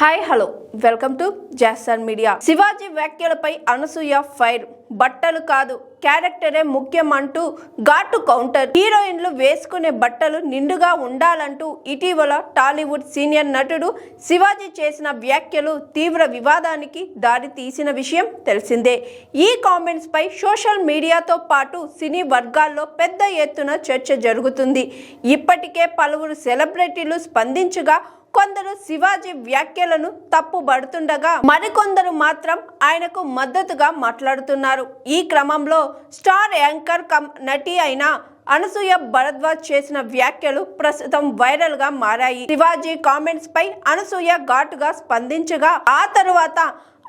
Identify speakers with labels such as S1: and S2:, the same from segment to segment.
S1: Hi hello welcome to Jason media Shivaji వ్యాఖ్యలపై Anasuya fire బట్టలు కాదు క్యారెక్టరే ముఖ్యం అంటూ ఘాటు కౌంటర్. హీరోయిన్లు వేసుకునే బట్టలు నిండుగా ఉండాలంటూ ఇటీవల టాలీవుడ్ సీనియర్ నటుడు శివాజీ చేసిన వ్యాఖ్యలు తీవ్ర వివాదానికి దారి తీసిన విషయం తెలిసిందే. ఈ కామెంట్స్ పై సోషల్ మీడియాతో పాటు సినీ వర్గాల్లో పెద్ద ఎత్తున చర్చ జరుగుతుంది. ఇప్పటికే పలువురు సెలబ్రిటీలు స్పందించగా కొందరు శివాజీ వ్యాఖ్యలను తప్పుబడుతుండగా మరికొందరు మాత్రం ఆయనకు మద్దతుగా మాట్లాడుతున్నారు. ఈ క్రమంలో స్టార్ యాంకర్ కమ్ నటి అయిన అనసూయ భరద్వాజ్ చేసిన వ్యాఖ్యలు ప్రస్తుతం వైరల్గా మారాయి. శివాజీ కామెంట్స్ పై అనసూయ ఘాటుగా స్పందించగా ఆ తరువాత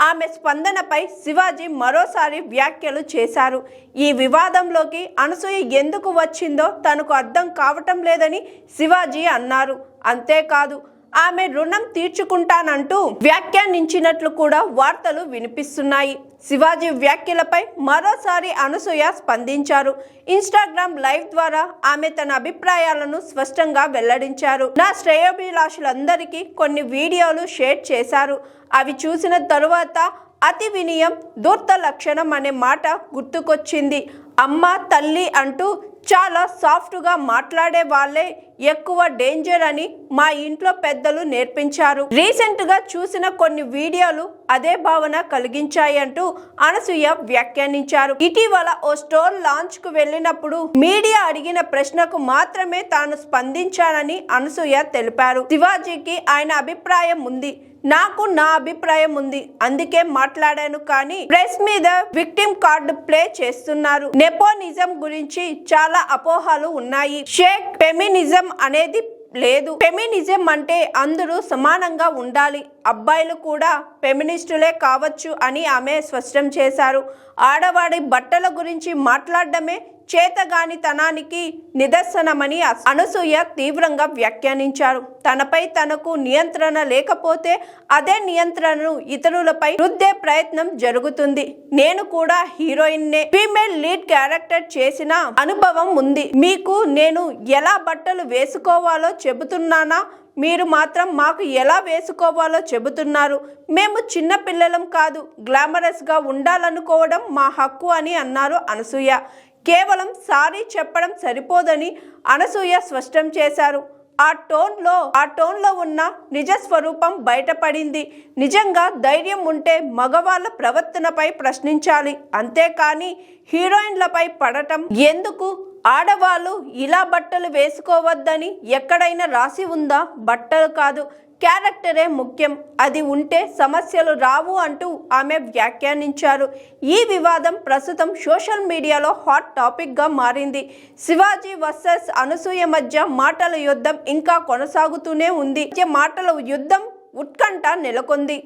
S1: ఆమె స్పందనపై శివాజీ మరోసారి వ్యాఖ్యలు చేశారు. ఈ వివాదంలోకి అనసూయ ఎందుకు వచ్చిందో తనకు అర్థం కావటం లేదని శివాజీ అన్నారు. అంతేకాదు ఆమె రుణం తీర్చుకుంటానంటూ వ్యాఖ్యానించినట్లు కూడా వార్తలు వినిపిస్తున్నాయి. శివాజీ వ్యాఖ్యలపై మరోసారి అనసూయ స్పందించారు. ఇన్స్టాగ్రామ్ లైవ్ ద్వారా ఆమె తన అభిప్రాయాలను స్పష్టంగా వెల్లడించారు. నా శ్రేయోభిలాషులందరికీ కొన్ని వీడియోలు షేర్ చేశారు. అవి చూసిన తరువాత అతి వినియం దూర్త లక్షణం అనే మాట గుర్తుకొచ్చింది. అమ్మ తల్లి అంటూ చాలా సాఫ్ట్గా మాట్లాడే వాళ్ళే ఎక్కువ డేంజర్ అని మా ఇంట్లో పెద్దలు నేర్పించారు. రీసెంట్గా చూసిన కొన్ని వీడియోలు అదే భావన కలిగించాయంటూ అనసూయ వ్యాఖ్యానించారు. ఇటీవల ఓ స్టోర్ లాంచ్కు వెళ్ళినప్పుడు మీడియా అడిగిన ప్రశ్నకు మాత్రమే తాను స్పందించానని అనసూయ తెలిపారు. శివాజీకి ఆయన అభిప్రాయం ఉంది. నాకు నా అభిప్రాయం ఉంది. అందుకే మాట్లాడాను కానీ ప్రెస్ మీద విక్టిమ్ కార్డు ప్లే చేస్తున్నారు. నెపోనిజం గురించి చాలా అపోహలు ఉన్నాయి. షేక్ ఫెమినిజం అనేది లేదు. ఫెమినిజం అంటే అందరూ సమానంగా ఉండాలి. అబ్బాయిలు కూడా ఫెమినిస్టులే కావచ్చు అని ఆమె స్పష్టం చేశారు. ఆడవాడి బట్టల గురించి మాట్లాడడమే చేతగానితనానికి నిదర్శనమని అనసూయ తీవ్రంగా వ్యాఖ్యానించారు. తనపై తనకు నియంత్రణ లేకపోతే అదే నియంత్రణను ఇతరులపై రుద్దే ప్రయత్నం జరుగుతుంది. నేను కూడా హీరోయిన్నే ఫీమేల్ లీడ్ క్యారెక్టర్ చేసిన అనుభవం ఉంది. మీకు నేను ఎలా బట్టలు వేసుకోవాలో చెబుతున్నానా? మీరు మాత్రం మాకు ఎలా వేసుకోవాలో చెబుతున్నారు. మేము చిన్న పిల్లలం కాదు గ్లామరస్గా ఉండాలనుకోవడం మా హక్కు అని అన్నారు అనసూయ. కేవలం సారీ చెప్పడం సరిపోదని అనసూయ స్పష్టం చేశారు. ఆ టోన్లో ఆ టోన్లో ఉన్న నిజ స్వరూపం బయటపడింది. నిజంగా ధైర్యం ఉంటే మగవాళ్ళ ప్రవర్తనపై ప్రశ్నించాలి. అంతేకాని హీరోయిన్లపై పడటం ఎందుకు? ఆడవాళ్ళు ఇలా బట్టలు వేసుకోవద్దని ఎక్కడైనా రాసి ఉందా? బట్టలు కాదు. క్యారెక్టరే ముఖ్యం. అది ఉంటే సమస్యలు రావు అంటూ ఆమె వ్యాఖ్యానించారు. ఈ వివాదం ప్రస్తుతం సోషల్ మీడియాలో హాట్ టాపిక్గా మారింది. శివాజీ వర్సెస్ అనసూయ మధ్య మాటల యుద్ధం ఇంకా కొనసాగుతూనే ఉంది. మాటల యుద్ధం ఉత్కంఠ నెలకొంది.